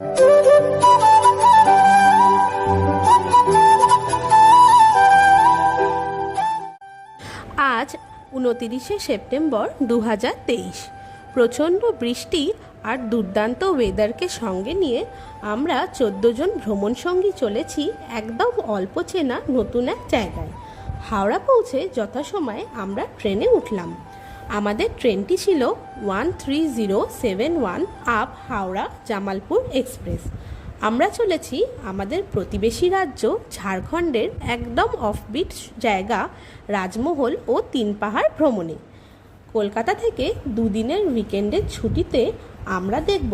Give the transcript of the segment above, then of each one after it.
আজ উনতিরিশে সেপ্টেম্বর দু হাজার তেইশ। প্রচণ্ড বৃষ্টি আর দুর্দান্ত ওয়েদারকে সঙ্গে নিয়ে আমরা চোদ্দ জন ভ্রমণ সঙ্গী চলেছি একদম অল্প চেনা নতুন এক জায়গায়। হাওড়া পৌঁছে যথাসময়ে আমরা ট্রেনে উঠলাম। আমাদের ট্রেনটি ছিল one three zero seven one up Howrah Jamalpur express. আমরা চলেছি আমাদের প্রতিবেশী রাজ্য ঝাড়খণ্ডের একদম অফবিট জায়গা রাজমহল ও তিন পাহাড় ভ্রমণে। কলকাতা থেকে দুদিনের উইকেন্ডের ছুটিতে আমরা দেখব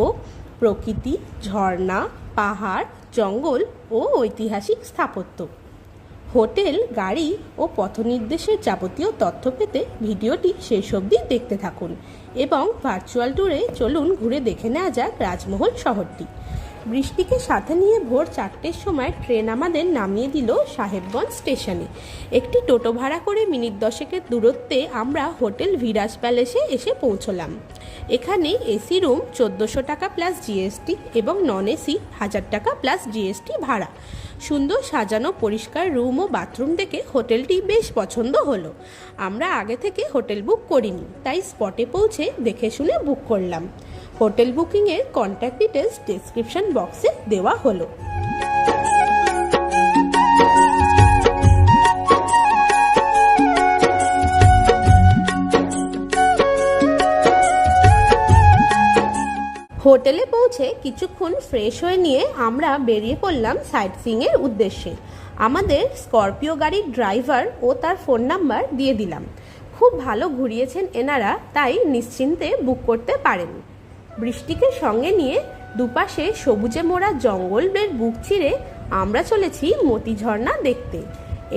প্রকৃতি, ঝর্ণা, পাহাড়, জঙ্গল ও ঐতিহাসিক স্থাপত্য। হোটেল, গাড়ি ও পথনির্দেশের যাবতীয় তথ্য পেতে ভিডিওটি শেষ অবধি দেখতে থাকুন এবং ভার্চুয়াল ট্যুরে চলুন ঘুরে দেখে নেওয়া যাক রাজমহল শহরটি। বৃষ্টিকে সাথে নিয়ে ভোর চারটের সময় ট্রেন আমাদের নামিয়ে দিল সাহেবগঞ্জ স্টেশনে। একটি টোটো ভাড়া করে মিনিট দশেকের দূরত্বে আমরা হোটেল ভিরাজ প্যালেসে এসে পৌঁছলাম। এখানে এসি রুম চোদ্দোশো টাকা প্লাস জিএসটি এবং নন এসি হাজার টাকা প্লাস জিএসটি ভাড়া। সুন্দর সাজানো, পরিষ্কার রুম ও বাথরুম দেখে হোটেলটি বেশ পছন্দ হলো। আমরা আগে থেকে হোটেল বুক করিনি, তাই স্পটে পৌঁছে দেখে শুনে বুক করলাম। হোটেল বুকিংয়ের কন্ট্যাক্ট ডিটেলস ডেসক্রিপশন বক্সে দেওয়া হলো। হোটেলে পৌঁছে কিছুক্ষণ ফ্রেশ হয়ে নিয়ে আমরা বেরিয়ে পড়লাম সাইট সিংয়ের উদ্দেশ্যে। আমাদের স্করপিও গাড়ির ড্রাইভার ও তার ফোন নাম্বার দিয়ে দিলাম। খুব ভালো ঘুরিয়েছেন এনারা, তাই নিশ্চিন্তে বুক করতে পারেন। বৃষ্টিকে সঙ্গে নিয়ে দুপাশে সবুজে মোড়া জঙ্গলের বুক চিরে আমরা চলেছি মতি ঝর্ণা দেখতে।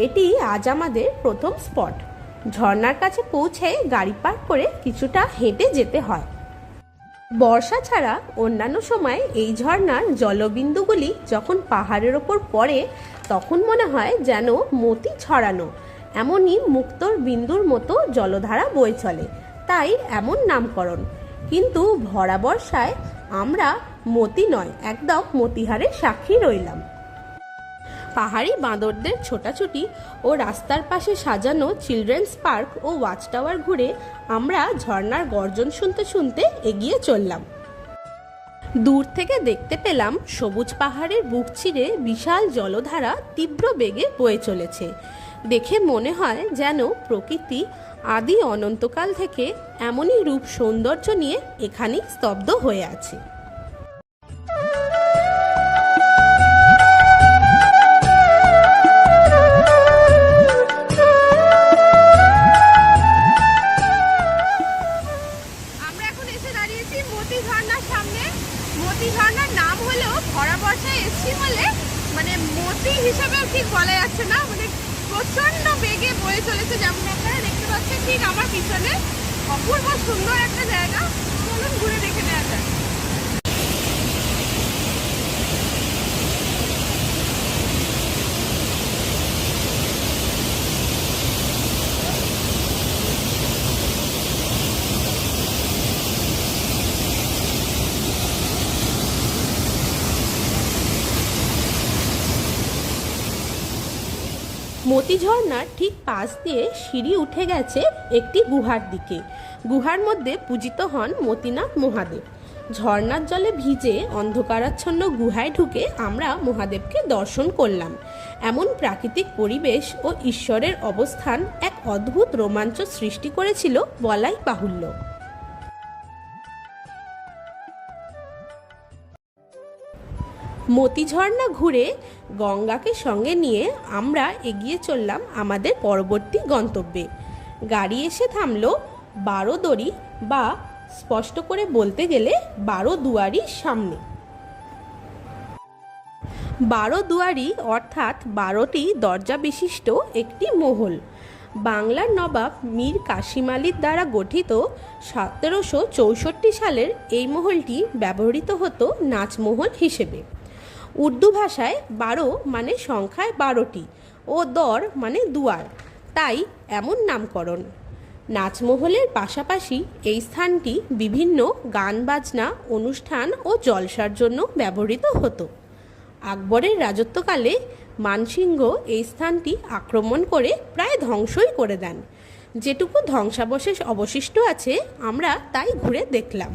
এটি আজ আমাদের প্রথম স্পট। ঝর্ণার কাছে পৌঁছে গাড়ি পার্ক করে কিছুটা হেঁটে যেতে হয়। বর্ষা ছাড়া অন্যান্য সময় এই ঝর্ণার জলবিন্দুগুলি যখন পাহাড়ের ওপর পড়ে, তখন মনে হয় যেন মতি ছড়ানো। এমনই মুক্তর বিন্দুর মতো জলধারা বয়ে চলে। তাই এমন নামকরণ। কিন্তু ভরা বর্ষায় আমরা মতি নয়, একদম মতিহারের সাক্ষী রইলাম। পাহাড়ি বাঁদরদের ছোটাছুটি ও রাস্তার পাশে সাজানো চিলড্রেন্স পার্ক ও ওয়াচ টাওয়ার ঘুরে আমরা ঝর্নার গর্জন শুনতে শুনতে এগিয়ে চললাম। দূর থেকে দেখতে পেলাম সবুজ পাহাড়ের বুক চিরে বিশাল জলধারা তীব্র বেগে বয়ে চলেছে। দেখে মনে হয় যেন প্রকৃতি আদি অনন্তকাল থেকে এমনই রূপ সৌন্দর্য নিয়ে এখানেই স্তব্ধ হয়ে আছে। বলা যাচ্ছে না মানে প্রচণ্ড বেগে বয়ে চলেছে যেমন আপনারা দেখতে পাচ্ছেন ঠিক আমার পিছনে। অপূর্ব সুন্দর একটা জায়গা। চলুন ঘুরে দেখে নেওয়া যাক মতি ঠিক পাশ দিয়ে সিঁড়ি উঠে গেছে একটি গুহার দিকে। গুহার মধ্যে পূজিত হন মতিনাথ মহাদেব। ঝর্ণার জলে ভিজে অন্ধকারাচ্ছন্ন গুহায় ঢুকে আমরা মহাদেবকে দর্শন করলাম। এমন প্রাকৃতিক পরিবেশ ও ঈশ্বরের অবস্থান এক অদ্ভুত রোমাঞ্চ সৃষ্টি করেছিল বলাই বাহুল্য। মতি ঝর্ণা ঘুরে গঙ্গাকে সঙ্গে নিয়ে আমরা এগিয়ে চললাম আমাদের পরবর্তী গন্তব্যে। গাড়ি এসে থামলো বারো দড়ি বা স্পষ্ট করে বলতে গেলে বারো দুয়ারির সামনে। বারো দুয়ারি অর্থাৎ বারোটি দরজা বিশিষ্ট একটি মহল। বাংলার নবাব মীর কাশিম আলীর দ্বারা গঠিত সতেরোশো চৌষট্টি সালের এই মহলটি ব্যবহৃত হতো নাচমহল হিসেবে। উর্দু ভাষায় বারো মানে সংখ্যায় বারোটি ও দর মানে দুয়ার। তাই এমন নামকরণ। নাচমহলের পাশাপাশি এই স্থানটি বিভিন্ন গান বাজনা, অনুষ্ঠান ও জলসার জন্য ব্যবহৃত হতো। আকবরের রাজত্বকালে মানসিংহ এই স্থানটি আক্রমণ করে প্রায় ধ্বংসই করে দেন। যেটুকু ধ্বংসাবশেষ অবশিষ্ট আছে, আমরা তাই ঘুরে দেখলাম।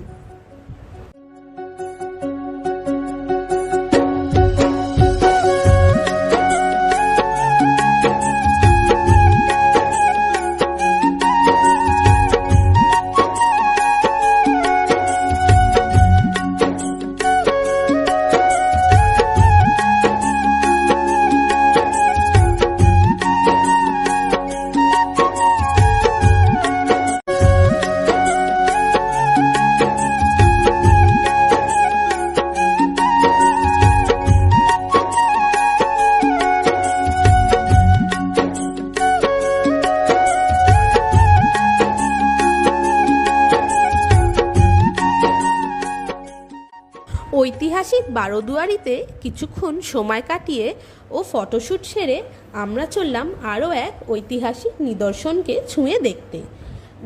ঐতিহাসিক বারোদুয়ারিতে কিছুক্ষণ সময় কাটিয়ে ও ফটোশ্যুট সেরে আমরা চললাম আরও এক ঐতিহাসিক নিদর্শনকে ছুঁয়ে দেখতে।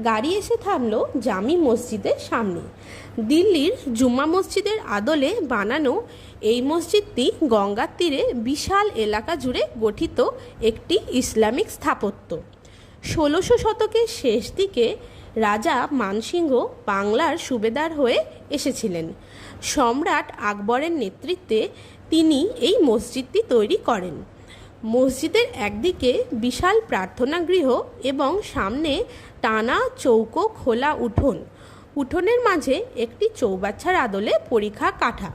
গাড়ি এসে থামল জামি মসজিদের সামনে। দিল্লির জুম্মা মসজিদের আদলে বানানো এই মসজিদটি গঙ্গার তীরে বিশাল এলাকা জুড়ে গঠিত একটি ইসলামিক স্থাপত্য। ষোলোশো শতকের শেষ দিকে রাজা মানসিংহ বাংলার সুবেদার হয়ে এসেছিলেন। সম্রাট আকবরের নেতৃত্বে তিনি এই মসজিদটি তৈরি করেন। মসজিদের একদিকে বিশাল প্রার্থনা গৃহ এবং সামনে টানা চৌকো খোলা উঠোন। উঠোনের মাঝে একটি চৌবাচ্চার আদলে পরীক্ষা কাঠা।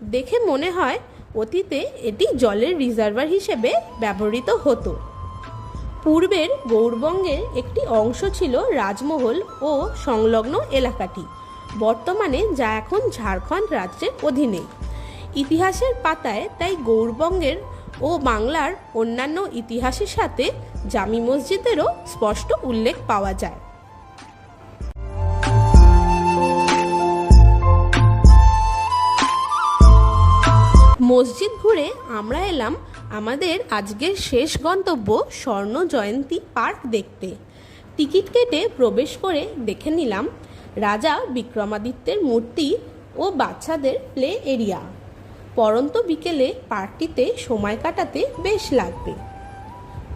দেখে মনে হয় অতীতে এটি জলের রিজার্ভার হিসেবে ব্যবহৃত হতো। পূর্বের গৌরবঙ্গের একটি অংশ ছিল রাজমহল ও সংলগ্ন এলাকাটি। বর্তমানে যা এখন ঝাড়খণ্ড রাজ্যের অধীনে। ইতিহাসের পাতায় তাই গৌরবঙ্গের ও বাংলার অন্যান্য ইতিহাসের সাথে জামি মসজিদেরও স্পষ্ট উল্লেখ পাওয়া যায়। মসজিদ ঘুরে আমরা এলাম আমাদের আজকের শেষ গন্তব্য স্বর্ণ জয়ন্তী পার্ক দেখতে। টিকিট কেটে প্রবেশ করে দেখে নিলাম রাজা বিক্রমাদিত্যের মূর্তি ও বাচ্চাদের প্লে এরিয়া। পরন্ত বিকেলে পার্কটিতে সময় কাটাতে বেশ লাগবে।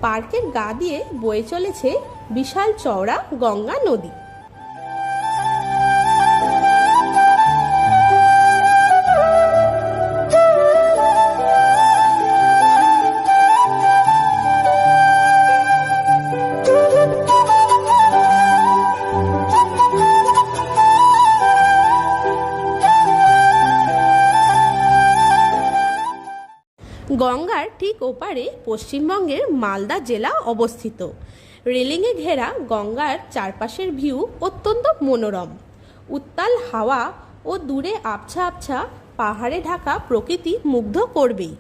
পার্কের গা দিয়ে বয়ে চলেছে বিশাল চওড়া গঙ্গা নদী। গঙ্গার ঠিক ওপারে পশ্চিমবঙ্গের মালদা জেলা অবস্থিত। রেলিংয়ে ঘেরা গঙ্গার চারপাশের ভিউ অত্যন্ত মনোরম। উত্তাল হাওয়া ও দূরে আবছা আবছা পাহাড়ে ঢাকা প্রকৃতি মুগ্ধ করবেই।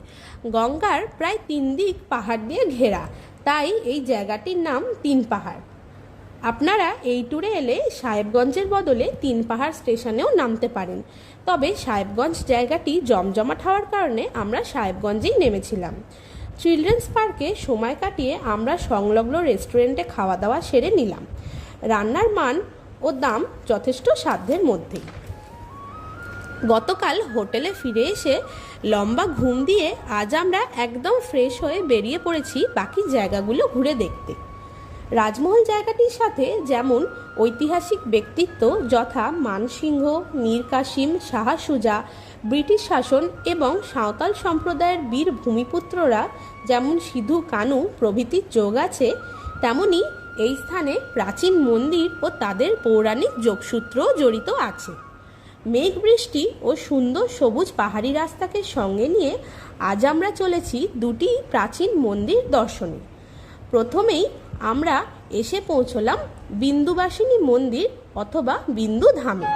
গঙ্গার প্রায় তিন দিক পাহাড় দিয়ে ঘেরা। তাই এই জায়গাটির নাম তিন পাহাড়। আপনারা এই ট্যুরে এলে সাহেবগঞ্জের বদলে তিন পাহাড় স্টেশনেও নামতে পারেন। তবে সাহেবগঞ্জ জায়গাটি জমজমাট হওয়ার কারণে আমরা সাহেবগঞ্জেই নেমেছিলাম। চিলড্রেন্স পার্কে সময় কাটিয়ে আমরা সংলগ্ন রেস্টুরেন্টে খাওয়া দাওয়া সেরে নিলাম। রান্নার মান ও দাম যথেষ্ট সাধ্যের মধ্যেই। গতকাল হোটেলে ফিরে এসে লম্বা ঘুম দিয়ে আজ আমরা একদম ফ্রেশ হয়ে বেরিয়ে পড়েছি বাকি জায়গাগুলো ঘুরে দেখতে। রাজমহল জায়গাটির সাথে যেমন ঐতিহাসিক ব্যক্তিত্ব যথা মানসিংহ, মীর কাসিম সুজা, ব্রিটিশ শাসন এবং সাঁওতাল সম্প্রদায়ের বীর ভূমিপুত্ররা যেমন সিধু কানু প্রভৃতির যোগ আছে, তেমনি এই স্থানে প্রাচীন মন্দির ও তাদের পৌরাণিক যোগসূত্রও জড়িত আছে। মেঘ বৃষ্টি ও সুন্দর সবুজ পাহাড়ি রাস্তাকে সঙ্গে নিয়ে আজ আমরা চলেছি দুটি প্রাচীন মন্দির দর্শনে। প্রথমেই আমরা এসে পৌঁছলাম বিন্দুবাসিনী মন্দির অথবা বিন্দু ধামে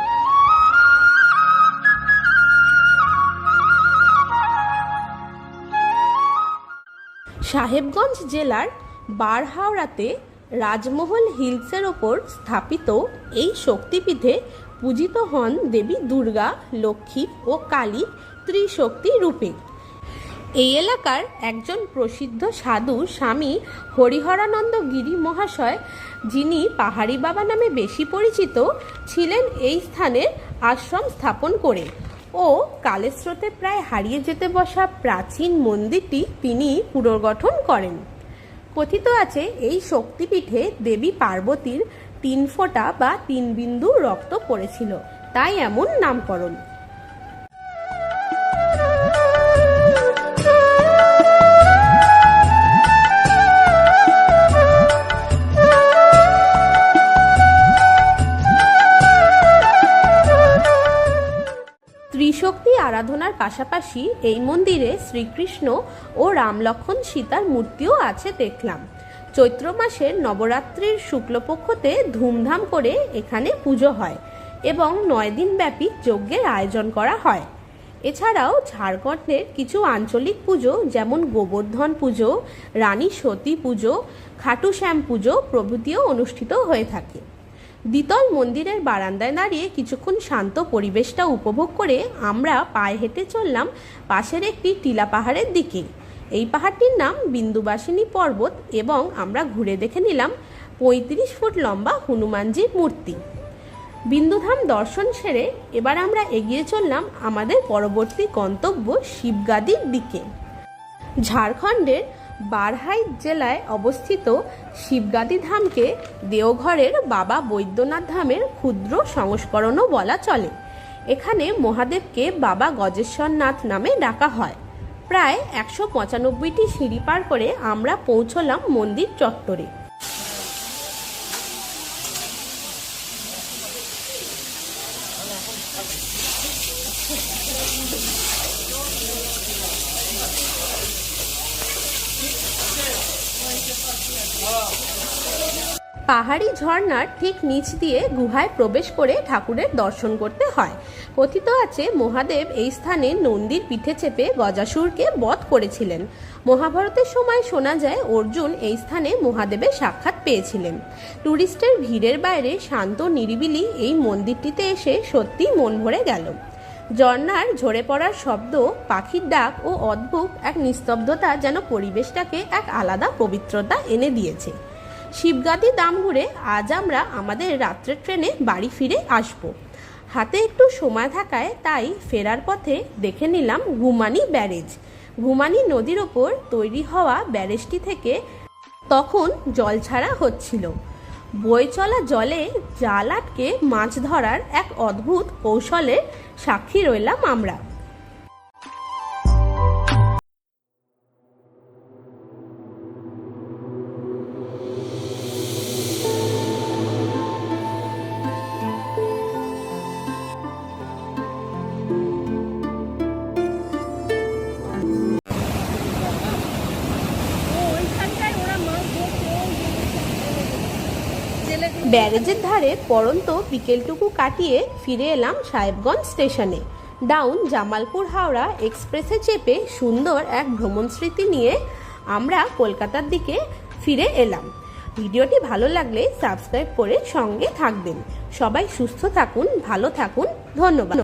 সাহেবগঞ্জ জেলার বারহাওড়াতে রাজমহল হিলসের ওপর স্থাপিত এই শক্তিপীঠে পূজিত হন দেবী দুর্গা, লক্ষ্মী ও কালী ত্রিশক্তি রূপে। এই এলাকার একজন প্রসিদ্ধ সাধু স্বামী হরিহরানন্দ গিরি মহাশয়, যিনি পাহাড়ি বাবা নামে বেশি পরিচিত, ছিলেন এই স্থানে আশ্রম স্থাপন করে। ও কালের স্রোতে প্রায় হারিয়ে যেতে বসা প্রাচীন মন্দিরটি তিনি পুনর্গঠন করেন। কথিত আছে, এই শক্তিপীঠে দেবী পার্বতীর তিন ফোঁটা বা তিন বিন্দু রক্ত পড়েছিল। তাই এমন নামকরণ। আরাধনার পাশাপাশি এই মন্দিরে শ্রীকৃষ্ণ ও রামলক্ষণ সীতার মূর্তিও আছে দেখলাম। চৈত্র মাসের নবরাত্রির শুক্লপক্ষতে ধুমধাম করে এখানে পুজো হয় এবং নয় দিন ব্যাপী যজ্ঞের আয়োজন করা হয়। এছাড়াও ঝাড়খণ্ডের কিছু আঞ্চলিক পুজো যেমন গোবর্ধন পুজো, রানী সতী পুজো খাটু শ্যাম পুজো প্রভৃতিও অনুষ্ঠিত হয়ে থাকে। দ্বিতল মন্দিরের বারান্দায় দাঁড়িয়ে কিছুক্ষণ শান্ত পরিবেশটা উপভোগ করে আমরা পায়ে হেঁটে চললাম পাশের একটি টিলা পাহাড়ের দিকে। এই পাহাড়টির নাম বিন্দুবাসিনী পর্বত এবং আমরা ঘুরে দেখে নিলাম পঁয়ত্রিশ ফুট লম্বা হনুমানজির মূর্তি। বিন্দুধাম দর্শন সেরে এবার আমরা এগিয়ে চললাম আমাদের পরবর্তী গন্তব্য শিবগাদির দিকে। ঝাড়খণ্ডের বারহাইট জেলায় অবস্থিত শিবগাদি ধামকে দেওঘরের বাবা বৈদ্যনাথ ধামের ক্ষুদ্র সংস্করণও বলা চলে। এখানে মহাদেবকে বাবা গজেশ্বরনাথ নামে ডাকা হয়। প্রায় একশো পঁচানব্বইটি সিঁড়ি পার করে আমরা পৌঁছলাম মন্দির চত্বরে। পাহাড়ি ঝর্ণার ঠিক নিচ দিয়ে গুহায় প্রবেশ করে ঠাকুরের দর্শন করতে হয়। কথিত আছে, মহাদেব এই স্থানে নন্দীর পিঠে চেপে গজাসুরকে বধ করেছিলেন। মহাভারতের সময় শোনা যায়, অর্জুন এই স্থানে মহাদেবের সাক্ষাৎ পেয়েছিলেন। টুরিস্টের ভিড়ের বাইরে শান্ত নিরিবিলি এই মন্দিরটিতে এসে সত্যি মন ভরে গেল। ঝর্ণার ঝরে পড়ার শব্দ, পাখির ডাক ও অদ্ভুত এক নিস্তব্ধতা যেন পরিবেশটাকে এক আলাদা পবিত্রতা এনে দিয়েছে। শিবগাতি দাম ঘুরে আজ আমরা আমাদের রাত্রের ট্রেনে বাড়ি ফিরে আসব। হাতে একটু সময় থাকায় তাই ফেরার পথে দেখে নিলাম ঘুমানি ব্যারেজ। ঘুমানি নদীর ওপর তৈরি হওয়া ব্যারেজটি থেকে তখন জল ছাড়া হচ্ছিল। বই চলা জলে জাল আটকে মাছ ধরার এক অদ্ভুত কৌশলের সাক্ষী রইলাম আমরা। ব্যারেজের ধারে পরন্ত বিকেলটুকু কাটিয়ে ফিরে এলাম সাহেবগঞ্জ স্টেশনে। ডাউন জামালপুর হাওড়া এক্সপ্রেসে চেপে সুন্দর এক ভ্রমণ স্মৃতি নিয়ে আমরা কলকাতার দিকে ফিরে এলাম। ভিডিওটি ভালো লাগলে সাবস্ক্রাইব করে সঙ্গে থাকবেন। সবাই সুস্থ থাকুন, ভালো থাকুন, ধন্যবাদ।